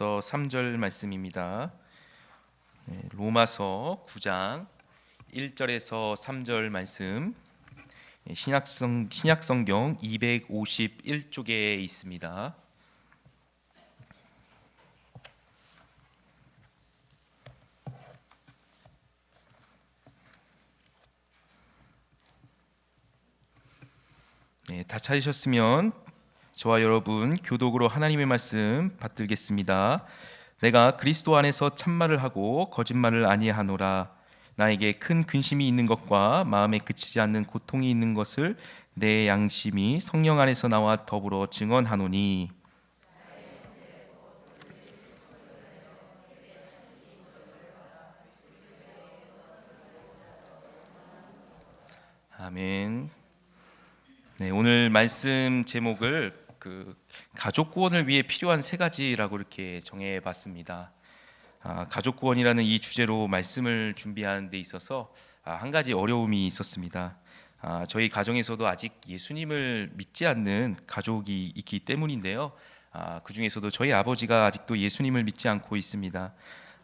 1절에서 3절 말씀입니다. 네, 로마서 9장 1절에서 3절 말씀 네, 신약성 신약성경 251쪽에 있습니다. 네, 다 찾으셨으면 저와 여러분 교독으로 하나님의 말씀 받들겠습니다. 내가 그리스도 안에서 참말을 하고 거짓말을 아니하노라. 나에게 큰 근심이 있는 것과 마음에 그치지 않는 고통이 있는 것을 내 양심이 성령 안에서 나와 더불어 증언하노니 아멘. 네, 오늘 말씀 제목을 그 가족 구원을 위해 필요한 세 가지라고 이렇게 정해 봤습니다. 아, 가족 구원이라는 이 주제로 말씀을 준비하는 데 있어서 아, 한 가지 어려움이 있었습니다. 아, 저희 가정에서도 아직 예수님을 믿지 않는 가족이 있기 때문인데요. 아, 그 중에서도 저희 아버지가 아직도 예수님을 믿지 않고 있습니다.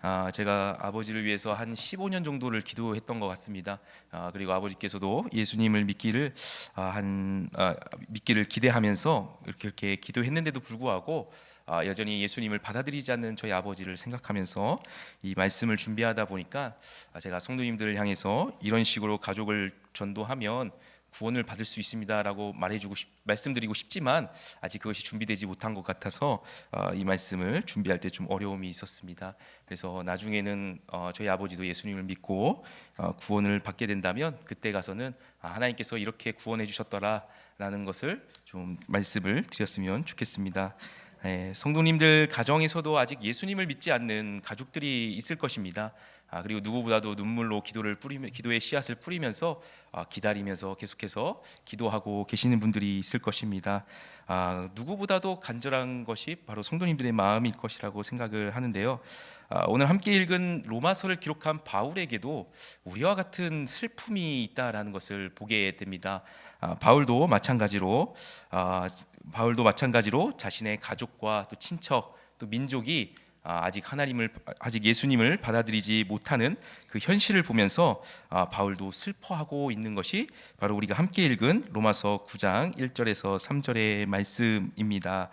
아, 제가 아버지를 위해서 한 15년 정도를 기도했던 것 같습니다. 아, 그리고 아버지께서도 예수님을 믿기를 아, 한 아, 믿기를 기대하면서 이렇게 이렇게 기도했는데도 불구하고 아, 여전히 예수님을 받아들이지 않는 저희 아버지를 생각하면서 이 말씀을 준비하다 보니까 아, 제가 성도님들을 향해서 이런 식으로 가족을 전도하면 구원을 받을 수 있습니다라고 말해주고 싶, 말씀드리고 싶지만 아직 그것이 준비되지 못한 것 같아서 어, 이 말씀을 준비할 때 좀 어려움이 있었습니다. 그래서 나중에는 어, 저희 아버지도 예수님을 믿고 어, 구원을 받게 된다면 그때 가서는 아, 하나님께서 이렇게 구원해 주셨더라라는 것을 좀 말씀을 드렸으면 좋겠습니다. 예, 성도님들 가정에서도 아직 예수님을 믿지 않는 가족들이 있을 것입니다. 아, 그리고 누구보다도 눈물로 기도를 뿌리며 기도의 씨앗을 뿌리면서 아, 기다리면서 계속해서 기도하고 계시는 분들이 있을 것입니다. 아, 누구보다도 간절한 것이 바로 성도님들의 마음일 것이라고 생각을 하는데요. 아, 오늘 함께 읽은 로마서를 기록한 바울에게도 우리와 같은 슬픔이 있다라는 것을 보게 됩니다. 아, 바울도 마찬가지로 아, 바울도 마찬가지로 자신의 가족과 또 친척 또 민족이 아, 아직 하나님을 아직 예수님을 받아들이지 못하는 그 현실을 보면서 아, 바울도 슬퍼하고 있는 것이 바로 우리가 함께 읽은 로마서 9장 1절에서 3절의 말씀입니다.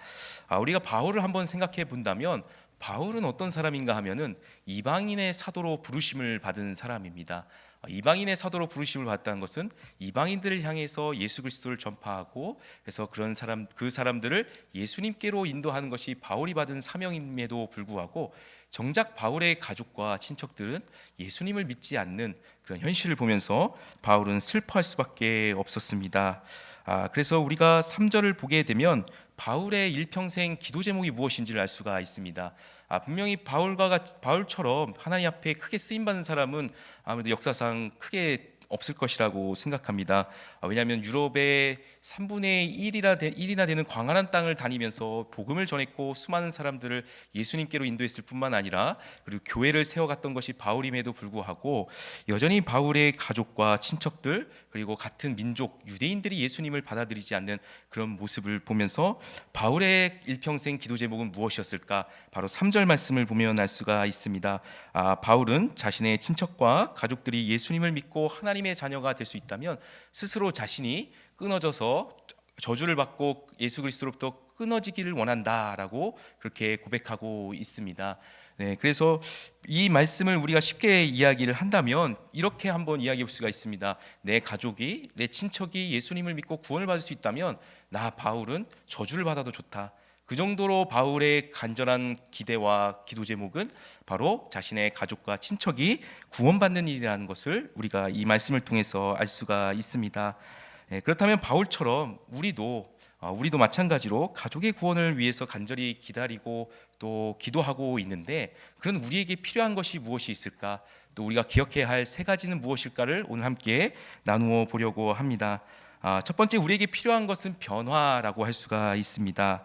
아, 우리가 바울을 한번 생각해 본다면 바울은 어떤 사람인가 하면은 이방인의 사도로 부르심을 받은 사람입니다. 이방인의 사도로 부르심을 받다는 것은 이방인들을 향해서 예수 그리스도를 전파하고 그래서 그런 사람 그 사람들을 예수님께로 인도하는 것이 바울이 받은 사명임에도 불구하고 정작 바울의 가족과 친척들은 예수님을 믿지 않는 그런 현실을 보면서 바울은 슬퍼할 수밖에 없었습니다. 아, 그래서 우리가 3절을 보게 되면 바울의 일평생 기도 제목이 무엇인지를 알 수가 있습니다. 아, 분명히 바울과 같, 바울처럼 하나님 앞에 크게 쓰임 받는 사람은 아무래도 역사상 크게 없을 것이라고 생각합니다. 아, 왜냐하면 유럽의 3분의 1이나, 되, 1이나 되는 광활한 땅을 다니면서 복음을 전했고 수많은 사람들을 예수님께로 인도했을 뿐만 아니라 그리고 교회를 세워갔던 것이 바울임에도 불구하고 여전히 바울의 가족과 친척들 그리고 같은 민족 유대인들이 예수님을 받아들이지 않는 그런 모습을 보면서 바울의 일평생 기도 제목은 무엇이었을까? 바로 3절 말씀을 보면 알 수가 있습니다. 아, 바울은 자신의 친척과 가족들이 예수님을 믿고 하나님 하나님의 자녀가 될 수 있다면 스스로 자신이 끊어져서 저주를 받고 예수 그리스도로부터 끊어지기를 원한다라고 그렇게 고백하고 있습니다. 네, 그래서 이 말씀을 우리가 쉽게 이야기를 한다면 이렇게 한번 이야기할 수가 있습니다. 내 가족이, 내 친척이 예수님을 믿고 구원을 받을 수 있다면 나 바울은 저주를 받아도 좋다. 그 정도로 바울의 간절한 기대와 기도 제목은 바로 자신의 가족과 친척이 구원받는 일이라는 것을 우리가 이 말씀을 통해서 알 수가 있습니다. 예, 그렇다면 바울처럼 우리도 어, 우리도 마찬가지로 가족의 구원을 위해서 간절히 기다리고 또 기도하고 있는데 그런 우리에게 필요한 것이 무엇이 있을까? 또 우리가 기억해야 할 세 가지는 무엇일까를 오늘 함께 나누어 보려고 합니다. 아, 첫 번째 우리에게 필요한 것은 변화라고 할 수가 있습니다.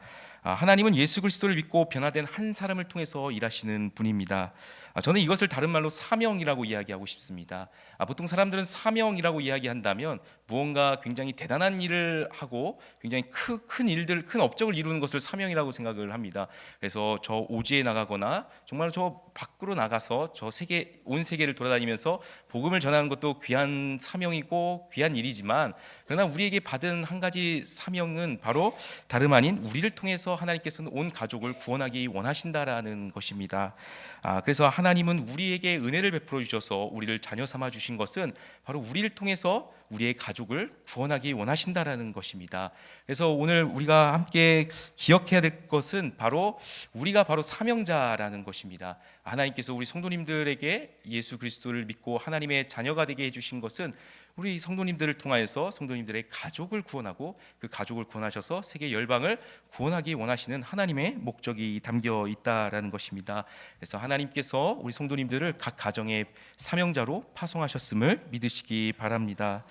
아, 하나님은 예수 그리스도를 믿고 변화된 한 사람을 통해서 일하시는 분입니다. 아, 저는 이것을 다른 말로 사명이라고 이야기하고 싶습니다. 아, 보통 사람들은 사명이라고 이야기한다면 무언가 굉장히 대단한 일을 하고 굉장히 큰, 큰 일들, 큰 업적을 이루는 것을 사명이라고 생각을 합니다. 그래서 저 오지에 나가거나 정말 저 밖으로 나가서 저 세계 온 세계를 돌아다니면서 복음을 전하는 것도 귀한 사명이고 귀한 일이지만 그러나 우리에게 받은 한 가지 사명은 바로 다름 아닌 우리를 통해서 하나님께서는 온 가족을 구원하기 원하신다라는 것입니다. 아, 그래서 하나 님은 우리에게 은혜를 베풀어 주셔서 우리를 자녀 삼아 주신 것은 바로 우리를 통해서 우리의 가족을 구원하기 원하신다라는 것입니다. 그래서 오늘 우리가 함께 기억해야 될 것은 바로 우리가 바로 사명자라는 것입니다. 하나님께서 우리 성도님들에게 예수 그리스도를 믿고 하나님의 자녀가 되게 해 주신 것은 우리 성도님들을 통하여서 성도님들의 가족을 구원하고 그 가족을 구원하셔서 세계 열방을 구원하기 원하시는 하나님의 목적이 담겨 있다라는 것입니다. 그래서 하나님께서 우리 성도님들을 각 가정의 사명자로 파송하셨음을 믿으시기 바랍니다.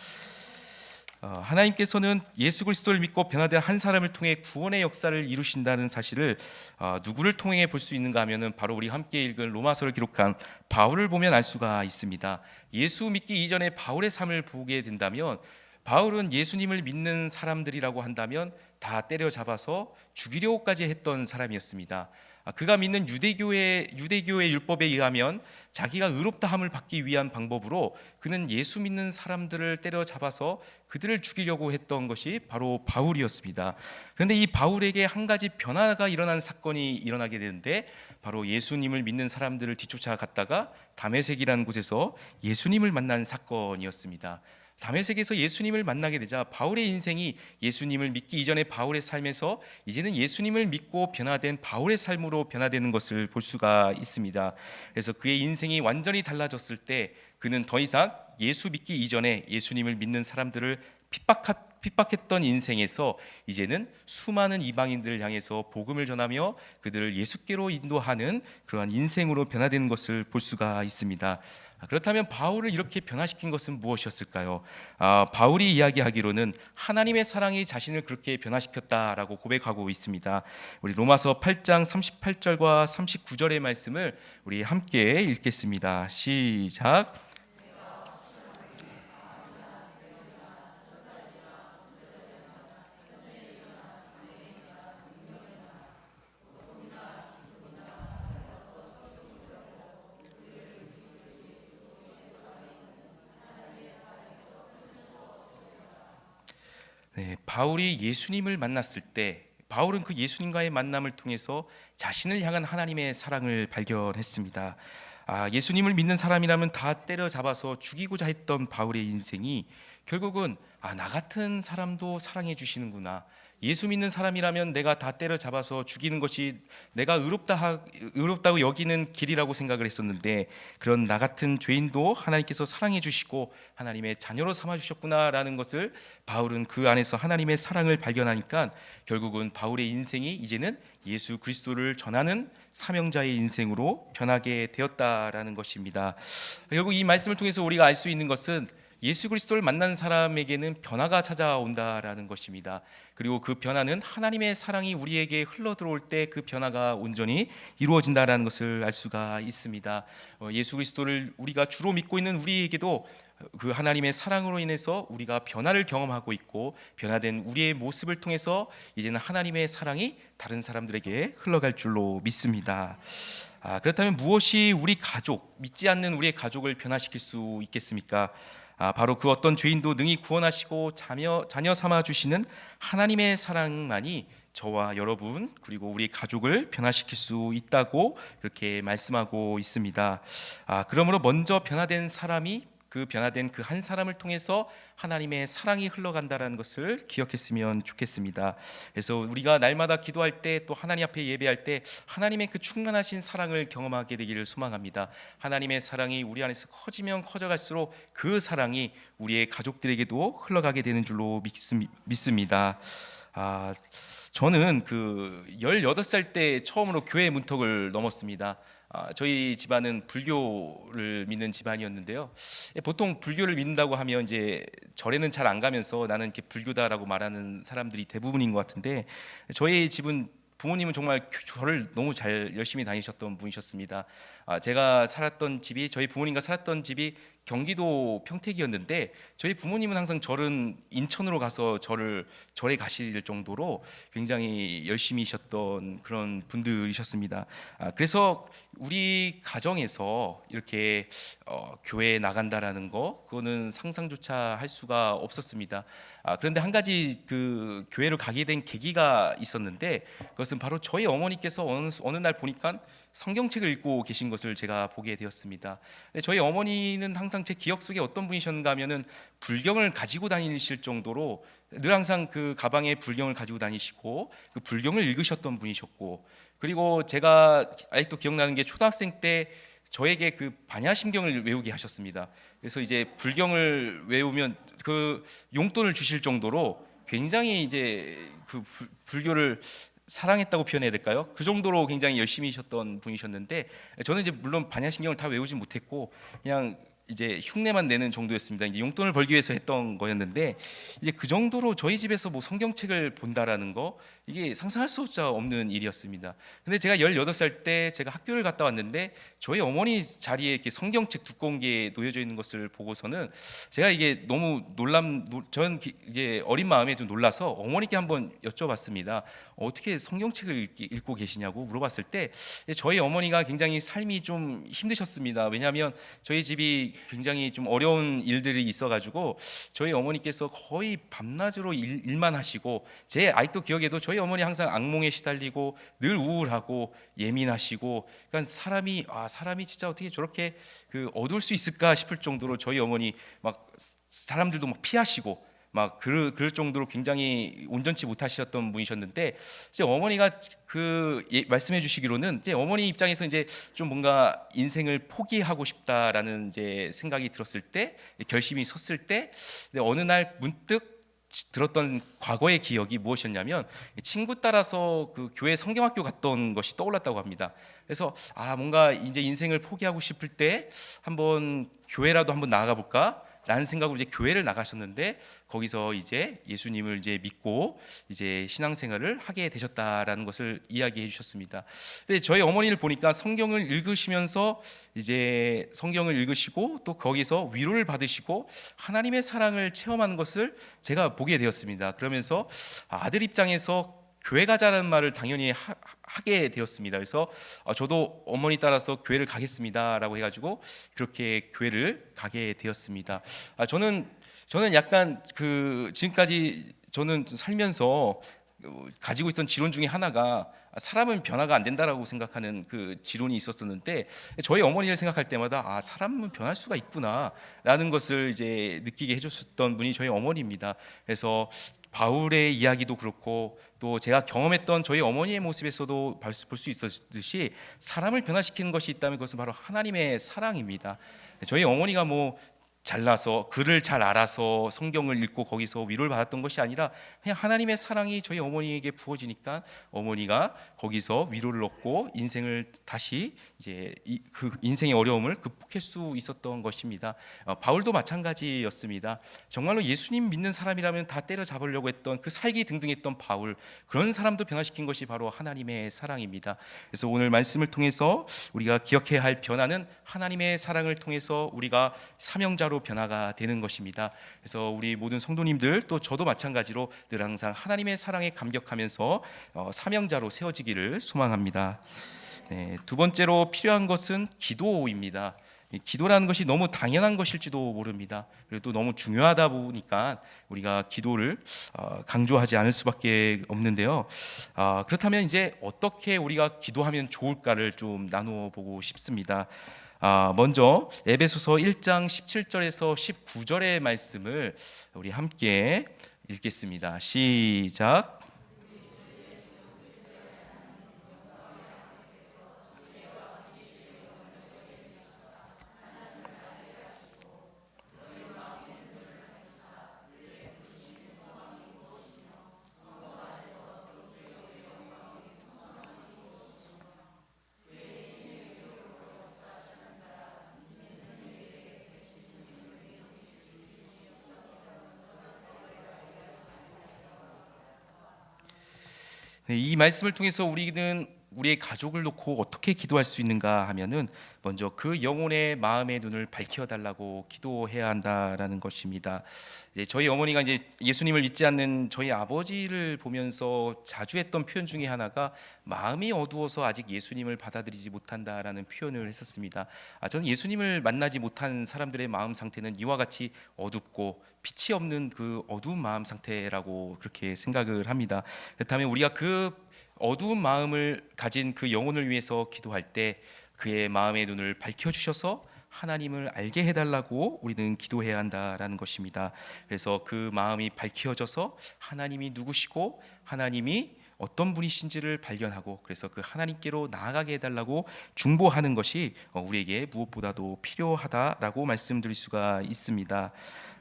어, 하나님께서는 예수 그리스도를 믿고 변화된 한 사람을 통해 구원의 역사를 이루신다는 사실을 어, 누구를 통해 볼 수 있는가 하면은 바로 우리 함께 읽은 로마서를 기록한 바울을 보면 알 수가 있습니다. 예수 믿기 이전에 바울의 삶을 보게 된다면 바울은 예수님을 믿는 사람들이라고 한다면 다 때려잡아서 죽이려고까지 했던 사람이었습니다. 아, 그가 믿는 유대교의 유대교의 율법에 의하면 자기가 의롭다함을 받기 위한 방법으로 그는 예수 믿는 사람들을 때려잡아서 그들을 죽이려고 했던 것이 바로 바울이었습니다. 그런데 이 바울에게 한 가지 변화가 일어난 사건이 일어나게 되는데 바로 예수님을 믿는 사람들을 뒤쫓아 갔다가 다메섹이라는 곳에서 예수님을 만난 사건이었습니다. 다메섹에서 예수님을 만나게 되자 바울의 인생이 예수님을 믿기 이전의 바울의 삶에서 이제는 예수님을 믿고 변화된 바울의 삶으로 변화되는 것을 볼 수가 있습니다. 그래서 그의 인생이 완전히 달라졌을 때 그는 더 이상 예수 믿기 이전에 예수님을 믿는 사람들을 핍박하, 핍박했던 인생에서 이제는 수많은 이방인들을 향해서 복음을 전하며 그들을 예수께로 인도하는 그러한 인생으로 변화되는 것을 볼 수가 있습니다. 아, 그렇다면 바울을 이렇게 변화시킨 것은 무엇이었을까요? 아, 바울이 이야기하기로는 하나님의 사랑이 자신을 그렇게 변화시켰다라고 고백하고 있습니다. 우리 로마서 8장 38절과 39절의 말씀을 우리 함께 읽겠습니다. 시작. 네, 바울이 예수님을 만났을 때 바울은 그 예수님과의 만남을 통해서 자신을 향한 하나님의 사랑을 발견했습니다. 아, 예수님을 믿는 사람이라면 다 때려잡아서 죽이고자 했던 바울의 인생이 결국은 아, 나 같은 사람도 사랑해 주시는구나. 예수 믿는 사람이라면 내가 다 때려잡아서 죽이는 것이 내가 의롭다 의롭다고 여기는 길이라고 생각을 했었는데 그런 나 같은 죄인도 하나님께서 사랑해 주시고 하나님의 자녀로 삼아 주셨구나라는 것을 바울은 그 안에서 하나님의 사랑을 발견하니까 결국은 바울의 인생이 이제는 예수 그리스도를 전하는 사명자의 인생으로 변하게 되었다라는 것입니다. 결국 이 말씀을 통해서 우리가 알 수 있는 것은 예수 그리스도를 만난 사람에게는 변화가 찾아온다라는 것입니다. 그리고 그 변화는 하나님의 사랑이 우리에게 흘러 들어올 때 그 변화가 온전히 이루어진다라는 것을 알 수가 있습니다. 어, 예수 그리스도를 우리가 주로 믿고 있는 우리에게도 그 하나님의 사랑으로 인해서 우리가 변화를 경험하고 있고 변화된 우리의 모습을 통해서 이제는 하나님의 사랑이 다른 사람들에게 흘러갈 줄로 믿습니다. 아, 그렇다면 무엇이 우리 가족 믿지 않는 우리의 가족을 변화시킬 수 있겠습니까? 아, 바로 그 어떤 죄인도 능히 구원하시고 자녀 자녀 삼아 주시는 하나님의 사랑만이 저와 여러분 그리고 우리 가족을 변화시킬 수 있다고 이렇게 말씀하고 있습니다. 아, 그러므로 먼저 변화된 사람이 그 변화된 그 한 사람을 통해서 하나님의 사랑이 흘러간다라는 것을 기억했으면 좋겠습니다. 그래서 우리가 날마다 기도할 때 또 하나님 앞에 예배할 때 하나님의 그 충만하신 사랑을 경험하게 되기를 소망합니다. 하나님의 사랑이 우리 안에서 커지면 커져갈수록 그 사랑이 우리의 가족들에게도 흘러가게 되는 줄로 믿습니다. 아, 저는 그 18살 때 처음으로 교회 문턱을 넘었습니다. 아, 저희 집안은 불교를 믿는 집안이었는데요. 예, 보통 불교를 믿는다고 하면 이제 절에는 잘 안 가면서 나는 이렇게 불교다라고 말하는 사람들이 대부분인 것 같은데 저희 집은 부모님은 정말 교- 저를 너무 잘 열심히 다니셨던 분이셨습니다. 아, 제가 살았던 집이 저희 부모님과 살았던 집이 경기도 평택이었는데 저희 부모님은 항상 저를 인천으로 가서 저를 절에 가실 정도로 굉장히 열심히셨던 그런 분들이셨습니다. 아, 그래서 우리 가정에서 이렇게 어, 교회에 나간다라는 거 그거는 상상조차 할 수가 없었습니다. 아, 그런데 한 가지 그 교회를 가게 된 계기가 있었는데 그것은 바로 저희 어머니께서 어느, 어느 날 보니까 성경책을 읽고 계신 것을 제가 보게 되었습니다. 저희 어머니는 항상 제 기억 속에 어떤 분이셨는가 하면은 불경을 가지고 다니실 정도로 늘 항상 그 가방에 불경을 가지고 다니시고 그 불경을 읽으셨던 분이셨고 그리고 제가 아직도 기억나는 게 초등학생 때 저에게 그 반야심경을 외우게 하셨습니다. 그래서 이제 불경을 외우면 그 용돈을 주실 정도로 굉장히 이제 그 불- 불교를 사랑했다고 표현해야 될까요? 그 정도로 굉장히 열심히셨던 분이셨는데 저는 이제 물론 반야심경을 다 외우지 못했고 그냥 이제 흉내만 내는 정도였습니다. 이제 용돈을 벌기 위해서 했던 거였는데 이제 그 정도로 저희 집에서 뭐 성경책을 본다라는 거 이게 상상할 수 없는 일이었습니다. 근데 제가 18살 때 제가 학교를 갔다 왔는데 저희 어머니 자리에 이렇게 성경책 두꺼운 게 놓여져 있는 것을 보고서는 제가 이게 너무 놀람 기- 이게 어린 마음에 좀 놀라서 어머니께 한번 여쭤봤습니다. 어떻게 성경책을 읽고 계시냐고 물어봤을 때 저희 어머니가 굉장히 삶이 좀 힘드셨습니다. 왜냐하면 저희 집이 굉장히 좀 어려운 일들이 있어 가지고 저희 어머니께서 거의 밤낮으로 일, 일만 하시고 제 아직도 기억에도 저희 어머니 항상 악몽에 시달리고 늘 우울하고 예민하시고 그러니까 사람이 아 사람이 진짜 어떻게 저렇게 그 어두울 수 있을까 싶을 정도로 저희 어머니 막 사람들도 막 피하시고 막 그럴, 그럴 정도로 굉장히 온전치 못하셨던 분이셨는데 이제 어머니가 그 예- 말씀해 주시기로는 이제 어머니 입장에서 이제 좀 뭔가 인생을 포기하고 싶다라는 이제 생각이 들었을 때 결심이 섰을 때 어느 날 문득 들었던 과거의 기억이 무엇이었냐면 친구 따라서 그 교회 성경학교 갔던 것이 떠올랐다고 합니다. 그래서 아 뭔가 이제 인생을 포기하고 싶을 때 한번 교회라도 한번 나가 볼까? 라는 생각으로 이제 교회를 나가셨는데 거기서 이제 예수님을 이제 믿고 이제 신앙생활을 하게 되셨다라는 것을 이야기해 주셨습니다. 근데 저희 어머니를 보니까 성경을 읽으시면서 이제 성경을 읽으시고 또 거기서 위로를 받으시고 하나님의 사랑을 체험하는 것을 제가 보게 되었습니다. 그러면서 아들 입장에서 교회 가자는 말을 당연히 하, 게 되었습니다. 그래서 어, 저도 어머니 따라서 교회를 가겠습니다라고 해가지고 그렇게 교회를 가게 되었습니다. 아, 저는 저는 약간 그 지금까지 저는 살면서 어, 가지고 있던 지론 중에 하나가 사람은 변화가 안 된다라고 생각하는 그 지론이 있었었는데 저희 어머니를 생각할 때마다 아 사람은 변할 수가 있구나라는 것을 이제 느끼게 해줬었던 분이 저희 어머니입니다. 그래서 바울의 이야기도 그렇고 또 제가 경험했던 저희 어머니의 모습에서도 볼 수 있었듯이 사람을 변화시키는 것이 있다면 그것은 바로 하나님의 사랑입니다. 저희 어머니가 뭐 잘나서 글을 잘 알아서 성경을 읽고 거기서 위로를 받았던 것이 아니라 그냥 하나님의 사랑이 저희 어머니에게 부어지니까 어머니가 거기서 위로를 얻고 인생을 다시 이제 이, 그 인생의 어려움을 극복할 수 있었던 것입니다. 어, 바울도 마찬가지였습니다. 정말로 예수님 믿는 사람이라면 다 때려잡으려고 했던 그 살기 등등했던 바울 그런 사람도 변화시킨 것이 바로 하나님의 사랑입니다. 그래서 오늘 말씀을 통해서 우리가 기억해야 할 변화는 하나님의 사랑을 통해서 우리가 사명자로 변화가 되는 것입니다. 그래서 우리 모든 성도님들 또 저도 마찬가지로 늘 항상 하나님의 사랑에 감격하면서 어, 사명자로 세워지기를 소망합니다. 네, 두 번째로 필요한 것은 기도입니다. 이 기도라는 것이 너무 당연한 것일지도 모릅니다. 그리고 또 너무 중요하다 보니까 우리가 기도를 어, 강조하지 않을 수밖에 없는데요. 아, 그렇다면 이제 어떻게 우리가 기도하면 좋을까를 좀 나누어 보고 싶습니다. 아, 먼저 에베소서 1장 17절에서 19절의 말씀을 우리 함께 읽겠습니다. 시작. 이 말씀을 통해서 우리는 우리의 가족을 놓고 어떻게 기도할 수 있는가 하면은 먼저 그 영혼의 마음의 눈을 밝혀 달라고 기도해야 한다라는 것입니다. 이제 저희 어머니가 이제 예수님을 믿지 않는 저희 아버지를 보면서 자주 했던 표현 중에 하나가 마음이 어두워서 아직 예수님을 받아들이지 못한다라는 표현을 했었습니다. 아, 저는 예수님을 만나지 못한 사람들의 마음 상태는 이와 같이 어둡고 빛이 없는 그 어두운 마음 상태라고 그렇게 생각을 합니다. 그렇다면 우리가 그 어두운 마음을 가진 그 영혼을 위해서 기도할 때 그의 마음의 눈을 밝혀 주셔서 하나님을 알게 해달라고 우리는 기도해야 한다라는 것입니다. 그래서 그 마음이 밝혀져서 하나님이 누구시고 하나님이 어떤 분이신지를 발견하고 그래서 그 하나님께로 나아가게 해달라고 중보하는 것이 어, 우리에게 무엇보다도 필요하다라고 말씀드릴 수가 있습니다.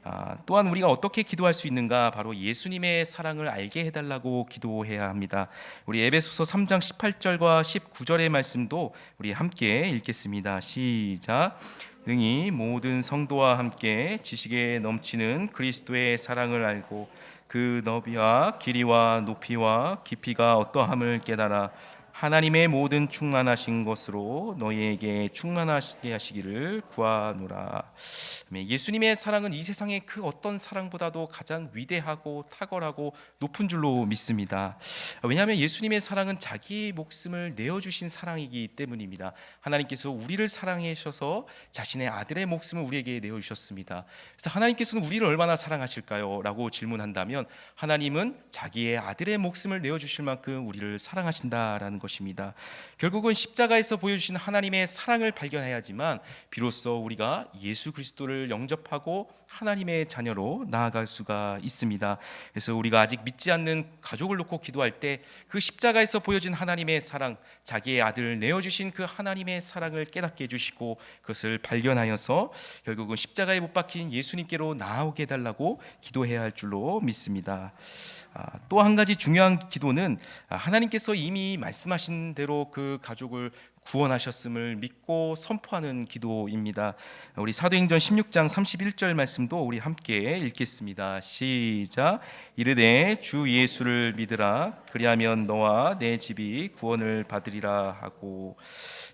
아, 또한 우리가 어떻게 기도할 수 있는가 바로 예수님의 사랑을 알게 해달라고 기도해야 합니다. 우리 에베소서 3장 18절과 19절의 말씀도 우리 함께 읽겠습니다. 시작. 능히 모든 성도와 함께 지식에 넘치는 그리스도의 사랑을 알고 그 너비와 길이와 높이와 깊이가 어떠함을 깨달아 하나님의 모든 충만하신 것으로 너희에게 충만하게 하시기를 구하노라. 예수님의 사랑은 이 세상의 그 어떤 사랑보다도 가장 위대하고 탁월하고 높은 줄로 믿습니다. 왜냐하면 예수님의 사랑은 자기 목숨을 내어 주신 사랑이기 때문입니다. 하나님께서 우리를 사랑해 주셔서 자신의 아들의 목숨을 우리에게 내어 주셨습니다. 그래서 하나님께서는 우리를 얼마나 사랑하실까요?라고 질문한다면 하나님은 자기의 아들의 목숨을 내어 주실 만큼 우리를 사랑하신다라는 것 입니다. 결국은 십자가에서 보여주신 하나님의 사랑을 발견해야지만 비로소 우리가 예수 그리스도를 영접하고 하나님의 자녀로 나아갈 수가 있습니다. 그래서 우리가 아직 믿지 않는 가족을 놓고 기도할 때 그 십자가에서 보여진 하나님의 사랑, 자기의 아들을 내어 주신 그 하나님의 사랑을 깨닫게 해 주시고 그것을 발견하여서 결국은 십자가에 못 박힌 예수님께로 나아오게 해 달라고 기도해야 할 줄로 믿습니다. 아, 또한 가지 중요한 기도는 아, 하나님께서 이미 말씀하신 대로 그 가족을 구원하셨음을 믿고 선포하는 기도입니다. 우리 사도행전 16장 31절 말씀도 우리 함께 읽겠습니다. 시작. 이르되 주 예수를 믿으라 그리하면 너와 내 집이 구원을 받으리라 하고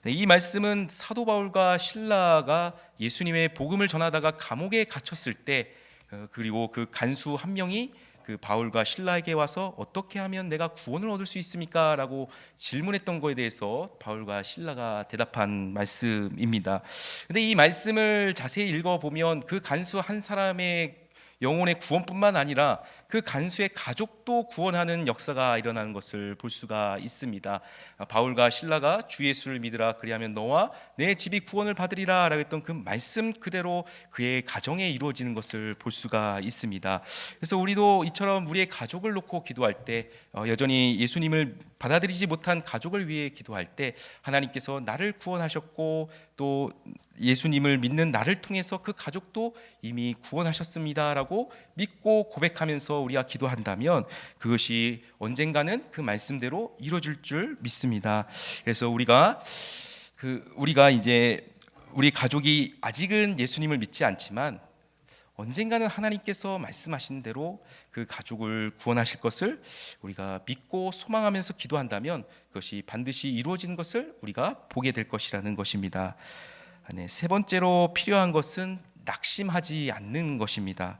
네, 이 말씀은 사도 바울과 신라가 예수님의 복음을 전하다가 감옥에 갇혔을 때 어, 그리고 그 간수 한 명이 그 바울과 신라에게 와서 어떻게 하면 내가 구원을 얻을 수 있습니까?라고 질문했던 거에 대해서 바울과 신라가 대답한 말씀입니다. 근데 이 말씀을 자세히 읽어 보면 그 간수 한 사람의 영혼의 구원뿐만 아니라 그 간수의 가족도 구원하는 역사가 일어나는 것을 볼 수가 있습니다. 바울과 신라가 주 예수를 믿으라 그리하면 너와 내 집이 구원을 받으리라 라고 했던 그 말씀 그대로 그의 가정에 이루어지는 것을 볼 수가 있습니다. 그래서 우리도 이처럼 우리의 가족을 놓고 기도할 때 어, 여전히 예수님을 받아들이지 못한 가족을 위해 기도할 때 하나님께서 나를 구원하셨고 또 예수님을 믿는 나를 통해서 그 가족도 이미 구원하셨습니다라고 믿고 고백하면서 우리가 기도한다면 그것이 언젠가는 그 말씀대로 이루어질 줄 믿습니다. 그래서 우리가 그 우리가 이제 우리 가족이 아직은 예수님을 믿지 않지만 언젠가는 하나님께서 말씀하신 대로 그 가족을 구원하실 것을 우리가 믿고 소망하면서 기도한다면 그것이 반드시 이루어지는 것을 우리가 보게 될 것이라는 것입니다. 네, 세 번째로 필요한 것은 낙심하지 않는 것입니다.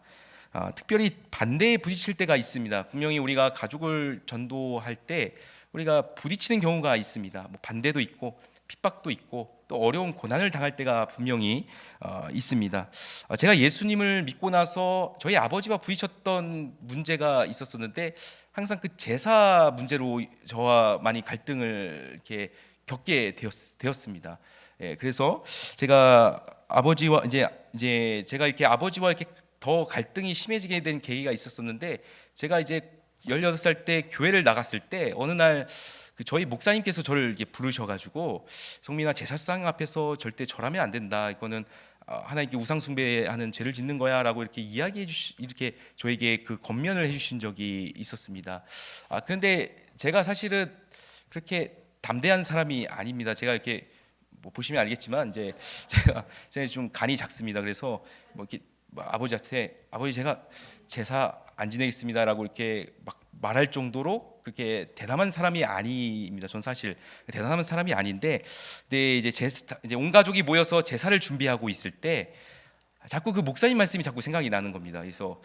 아, 특별히 반대에 부딪힐 때가 있습니다. 분명히 우리가 가족을 전도할 때 우리가 부딪히는 경우가 있습니다. 뭐 반대도 있고 핍박도 있고 또 어려운 고난을 당할 때가 분명히 어, 있습니다. 어, 제가 예수님을 믿고 나서 저희 아버지와 부딪혔던 문제가 있었었는데 항상 그 제사 문제로 저와 많이 갈등을 이렇게 겪게 되었, 되었 습니다. 예, 그래서 제가 아버지와 이제 이제 제가 이렇게 아버지와 이렇게 더 갈등이 심해지게 된 계기가 있었었는데 제가 이제 16살 때 교회를 나갔을 때 어느 날 그 저희 목사님께서 저를 이렇게 부르셔가지고 성민아 제사상 앞에서 절대 절하면 안 된다. 이거는 어, 하나님께 우상 숭배하는 죄를 짓는 거야라고 이렇게 이야기해 주시 이렇게 저에게 그 권면을 해주신 적이 있었습니다. 아 그런데 제가 사실은 그렇게 담대한 사람이 아닙니다. 제가 이렇게 뭐 보시면 알겠지만 이제 제가 제가 좀 간이 작습니다. 그래서 뭐 이렇게 뭐 아버지한테 아버지 제가 제사 안 지내겠습니다라고 이렇게 막 말할 정도로 그렇게 대담한 사람이 아닙니다. 전 사실 대담한 사람이 아닌데, 근데 이제 제 이제 온 가족이 모여서 제사를 준비하고 있을 때 자꾸 그 목사님 말씀이 자꾸 생각이 나는 겁니다. 그래서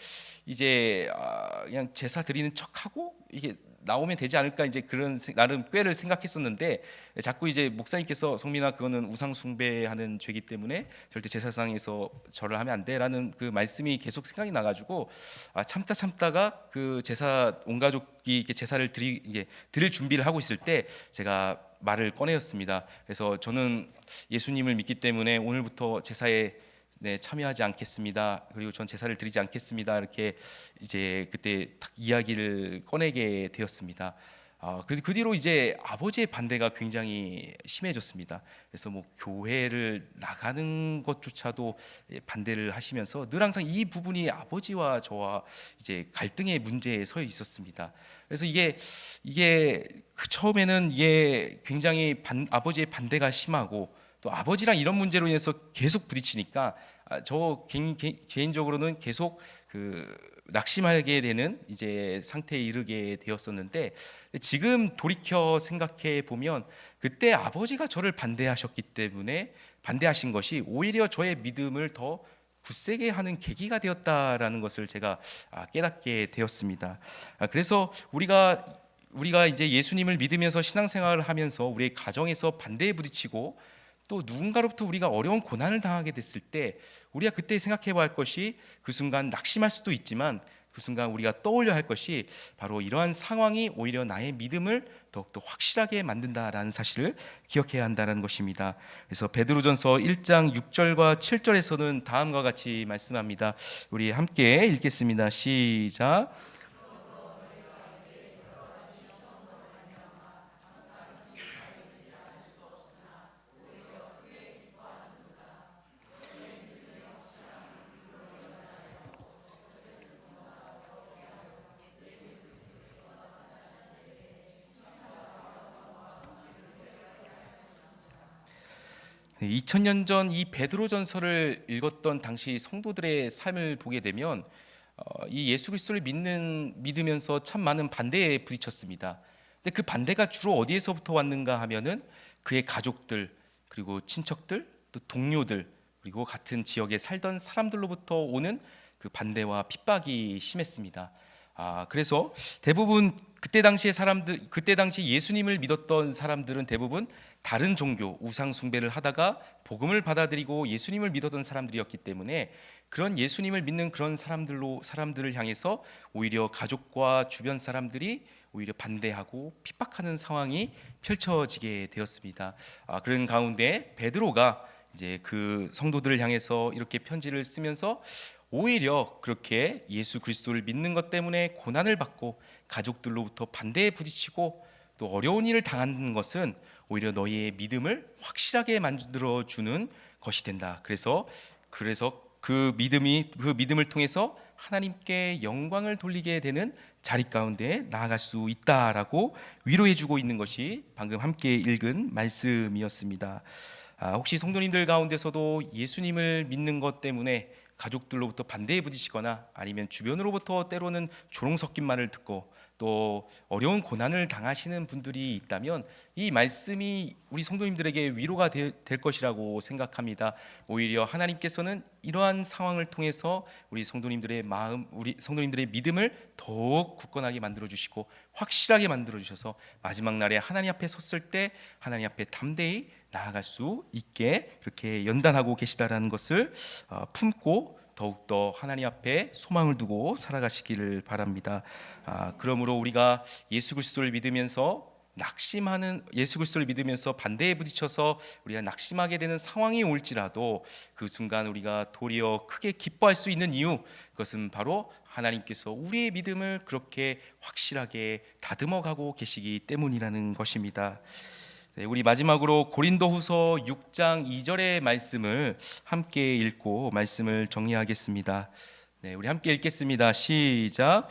이제 아, 그냥 제사 드리는 척하고 이게 나오면 되지 않을까 이제 그런 세- 나름 꾀를 생각했었는데 자꾸 이제 목사님께서 성민아 그거는 우상 숭배하는 죄기 때문에 절대 제사상에서 절을 하면 안 돼라는 그 말씀이 계속 생각이 나가지고 아, 참다 참다가 그 제사 온 가족이 이렇게 제사를 드리 이게 드릴 준비를 하고 있을 때 제가 말을 꺼내었습니다. 그래서 저는 예수님을 믿기 때문에 오늘부터 제사에 네, 참여하지 않겠습니다. 그리고 전 제사를 드리지 않겠습니다. 이렇게 이제 그때 딱 이야기를 꺼내게 되었습니다. 아, 그, 그 뒤로 이제 아버지의 반대가 굉장히 심해졌습니다. 그래서 뭐 교회를 나가는 것조차도 예, 반대를 하시면서 늘 항상 이 부분이 아버지와 저와 이제 갈등의 문제에 서 있었습니다. 그래서 이게 이게 그 처음에는 이게 굉장히 반, 아버지의 반대가 심하고 또 아버지랑 이런 문제로 인해서 계속 부딪히니까 아, 저 개인, 개- 개인적으로는 계속 그 낙심하게 되는 이제 상태에 이르게 되었었는데 지금 돌이켜 생각해 보면 그때 아버지가 저를 반대하셨기 때문에 반대하신 것이 오히려 저의 믿음을 더 굳세게 하는 계기가 되었다라는 것을 제가 아, 깨닫게 되었습니다. 아, 그래서 우리가 우리가 이제 예수님을 믿으면서 신앙생활을 하면서 우리의 가정에서 반대에 부딪히고 또 누군가로부터 우리가 어려운 고난을 당하게 됐을 때 우리가 그때 생각해 봐야 할 것이 그 순간 낙심할 수도 있지만 그 순간 우리가 떠올려 할 것이 바로 이러한 상황이 오히려 나의 믿음을 더욱더 확실하게 만든다라는 사실을 기억해야 한다는 것입니다. 그래서 베드로전서 1장 6절과 7절에서는 다음과 같이 말씀합니다. 우리 함께 읽겠습니다. 시작. 2000년 전 이 베드로 전서를 읽었던 당시 성도들의 삶을 보게 되면 어, 이 예수 그리스도를 믿는 믿으면서 참 많은 반대에 부딪혔습니다. 근데 그 반대가 주로 어디에서부터 왔는가 하면은 그의 가족들 그리고 친척들 또 동료들 그리고 같은 지역에 살던 사람들로부터 오는 그 반대와 핍박이 심했습니다. 아, 그래서 대부분 그때 당시의 사람들 그때 당시 예수님을 믿었던 사람들은 대부분 다른 종교 우상 숭배를 하다가 복음을 받아들이고 예수님을 믿었던 사람들이었기 때문에 그런 예수님을 믿는 그런 사람들로 사람들을 향해서 오히려 가족과 주변 사람들이 오히려 반대하고 핍박하는 상황이 펼쳐지게 되었습니다. 아, 그런 가운데 베드로가 이제 그 성도들을 향해서 이렇게 편지를 쓰면서 오히려 그렇게 예수 그리스도를 믿는 것 때문에 고난을 받고 가족들로부터 반대에 부딪히고 또 어려운 일을 당하는 것은 오히려 너희의 믿음을 확실하게 만들어 주는 것이 된다. 그래서 그래서 그 믿음이 그 믿음을 통해서 하나님께 영광을 돌리게 되는 자리 가운데 나아갈 수 있다라고 위로해 주고 있는 것이 방금 함께 읽은 말씀이었습니다. 아, 혹시 성도님들 가운데서도 예수님을 믿는 것 때문에 가족들로부터 반대에 부딪히거나 아니면 주변으로부터 때로는 조롱 섞인 말을 듣고 또 어려운 고난을 당하시는 분들이 있다면 이 말씀이 우리 성도님들에게 위로가 되- 될 것이라고 생각합니다. 오히려 하나님께서는 이러한 상황을 통해서 우리 성도님들의 마음, 우리 성도님들의 믿음을 더욱 굳건하게 만들어 주시고 확실하게 만들어 주셔서 마지막 날에 하나님 앞에 섰을 때 하나님 앞에 담대히 나아갈 수 있게 그렇게 연단하고 계시다라는 것을 어, 품고 더욱더 하나님 앞에 소망을 두고 살아가시기를 바랍니다. 아, 그러므로 우리가 예수 그리스도를 믿으면서 낙심하는 예수 그리스도를 믿으면서 반대에 부딪혀서 우리가 낙심하게 되는 상황이 올지라도 그 순간 우리가 도리어 크게 기뻐할 수 있는 이유 그것은 바로 하나님께서 우리의 믿음을 그렇게 확실하게 다듬어 가고 계시기 때문이라는 것입니다. 네, 우리 마지막으로 고린도후서 6장 2절의 말씀을 함께 읽고 말씀을 정리하겠습니다. 네, 우리 함께 읽겠습니다. 시작.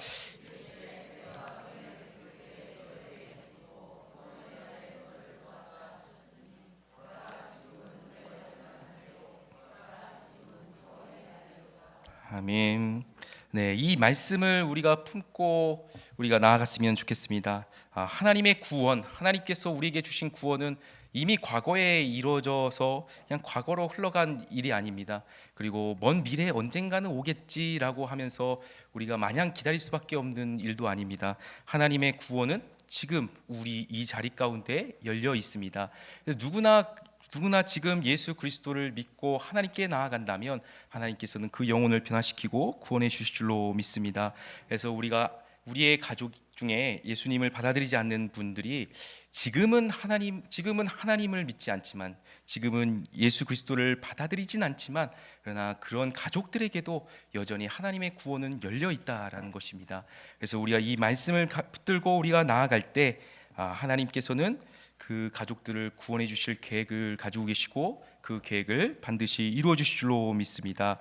아멘. 네, 이 말씀을 우리가 품고 우리가 나아갔으면 좋겠습니다. 아, 하나님의 구원, 하나님께서 우리에게 주신 구원은 이미 과거에 이루어져서 그냥 과거로 흘러간 일이 아닙니다. 그리고 먼 미래에 언젠가는 오겠지라고 하면서 우리가 마냥 기다릴 수밖에 없는 일도 아닙니다. 하나님의 구원은 지금 우리 이 자리 가운데 열려 있습니다. 누구나 누구나 지금 예수 그리스도를 믿고 하나님께 나아간다면 하나님께서는 그 영혼을 변화시키고 구원해 주실 줄로 믿습니다. 그래서 우리가 우리의 가족 중에 예수님을 받아들이지 않는 분들이 지금은 하나님 지금은 하나님을 믿지 않지만 지금은 예수 그리스도를 받아들이진 않지만 그러나 그런 가족들에게도 여전히 하나님의 구원은 열려 있다라는 것입니다. 그래서 우리가 이 말씀을 가- 붙들고 우리가 나아갈 때 아, 하나님께서는 그 가족들을 구원해 주실 계획을 가지고 계시고 그 계획을 반드시 이루어 주실 줄로 믿습니다.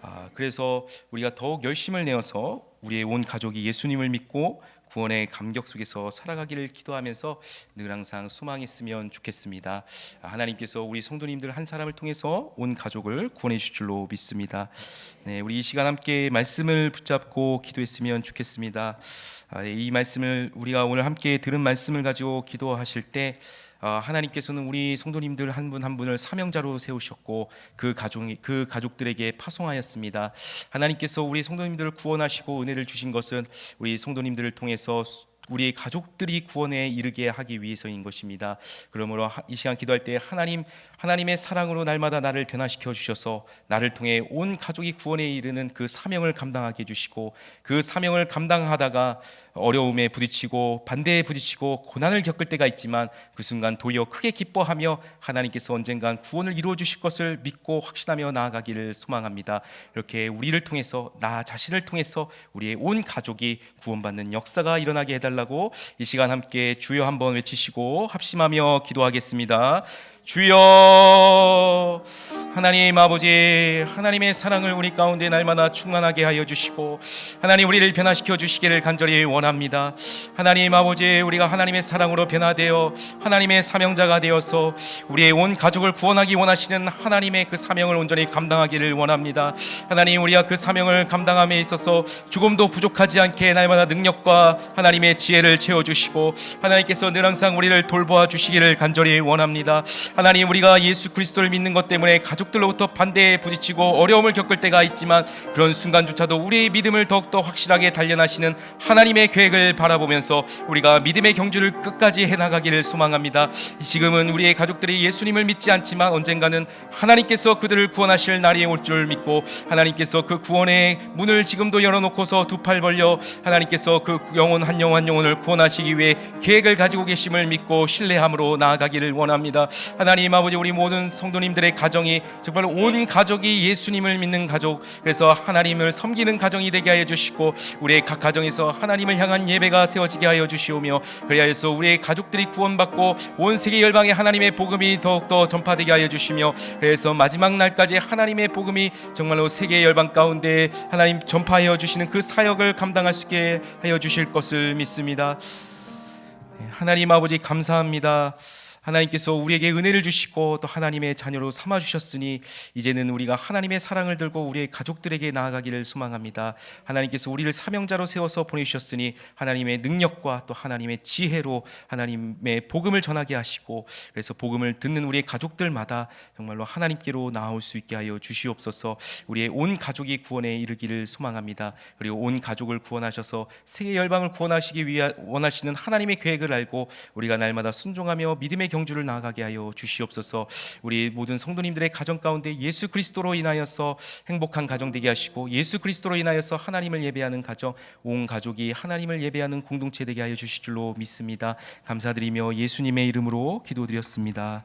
아, 그래서 우리가 더욱 열심을 내어서 우리의 온 가족이 예수님을 믿고 구원의 감격 속에서 살아가기를 기도하면서 늘 항상 소망했으면 좋겠습니다. 아, 하나님께서 우리 성도님들 한 사람을 통해서 온 가족을 구원해 주실 줄로 믿습니다. 네, 우리 이 시간 함께 말씀을 붙잡고 기도했으면 좋겠습니다. 아, 이 말씀을 우리가 오늘 함께 들은 말씀을 가지고 기도하실 때 아, 하나님께서는 우리 성도님들 한 분한 분을 사명자로 세우셨고 그 가족이 그 가족들에게 파송하였습니다. 하나님께서 우리 성도님들을 구원하시고 은혜를 주신 것은 우리 성도님들을 통해서 우리 가족들이 구원에 이르게 하기 위해서인 것입니다. 그러므로 하- 이 시간 기도할 때 하나님 하나님의 사랑으로 날마다 나를 변화시켜 주셔서 나를 통해 온 가족이 구원에 이르는 그 사명을 감당하게 해 주시고 그 사명을 감당하다가 어려움에 부딪히고 반대에 부딪히고 고난을 겪을 때가 있지만 그 순간 도리어 크게 기뻐하며 하나님께서 언젠간 구원을 이루어 주실 것을 믿고 확신하며 나아가기를 소망합니다. 이렇게 우리를 통해서 나 자신을 통해서 우리의 온 가족이 구원받는 역사가 일어나게 해달 라고 이 시간 함께 주여 한번 외치시고 합심하며 기도하겠습니다. 주여 하나님 아버지 하나님의 사랑을 우리 가운데 날마다 충만하게 하여 주시고 하나님 우리를 변화시켜 주시기를 간절히 원합니다. 하나님 아버지 우리가 하나님의 사랑으로 변화되어 하나님의 사명자가 되어서 우리의 온 가족을 구원하기 원하시는 하나님의 그 사명을 온전히 감당하기를 원합니다. 하나님 우리가 그 사명을 감당함에 있어서 조금도 부족하지 않게 날마다 능력과 하나님의 지혜를 채워 주시고 하나님께서 늘 항상 우리를 돌보아 주시기를 간절히 원합니다 하나님 우리가 예수 그리스도를 믿는 것 때문에 가족들로부터 반대에 부딪히고 어려움을 겪을 때가 있지만 그런 순간조차도 우리의 믿음을 더욱더 확실하게 단련하시는 하나님의 계획을 바라보면서 우리가 믿음의 경주를 끝까지 해나가기를 소망합니다. 지금은 우리의 가족들이 예수님을 믿지 않지만 언젠가는 하나님께서 그들을 구원하실 날이 올 줄 믿고 하나님께서 그 구원의 문을 지금도 열어놓고서 두 팔 벌려 하나님께서 그 영혼 한 영혼 한 영혼을 구원하시기 위해 계획을 가지고 계심을 믿고 신뢰함으로 나아가기를 원합니다. 하나님 아버지 우리 모든 성도님들의 가정이 정말 온 가족이 예수님을 믿는 가족 그래서 하나님을 섬기는 가정이 되게 하여 주시고 우리의 각 가정에서 하나님을 향한 예배가 세워지게 하여 주시오며 그리하여서 우리의 가족들이 구원받고 온 세계 열방에 하나님의 복음이 더욱더 전파되게 하여 주시며 그래서 마지막 날까지 하나님의 복음이 정말로 세계 열방 가운데 하나님 전파하여 주시는 그 사역을 감당할 수 있게 하여 주실 것을 믿습니다. 네, 하나님 아버지 감사합니다. 하나님께서 우리에게 은혜를 주시고 또 하나님의 자녀로 삼아 주셨으니 이제는 우리가 하나님의 사랑을 들고 우리의 가족들에게 나아가기를 소망합니다. 하나님께서 우리를 사명자로 세워서 보내 주셨으니 하나님의 능력과 또 하나님의 지혜로 하나님의 복음을 전하게 하시고 그래서 복음을 듣는 우리의 가족들마다 정말로 하나님께로 나올 수 있게 하여 주시옵소서. 우리의 온 가족이 구원에 이르기를 소망합니다. 그리고 온 가족을 구원하셔서 세계 열방을 구원하시기 위해 원하시는 하나님의 계획을 알고 우리가 날마다 순종하며 믿음의 경주를 나아가게 하여 주시옵소서. 우리 모든 성도님들의 가정 가운데 예수 그리스도로 인하여서 행복한 가정 되게 하시고 예수 그리스도로 인하여서 하나님을 예배하는 가정 온 가족이 하나님을 예배하는 공동체 되게 하여 주실 줄로 믿습니다. 감사드리며 예수님의 이름으로 기도드렸습니다.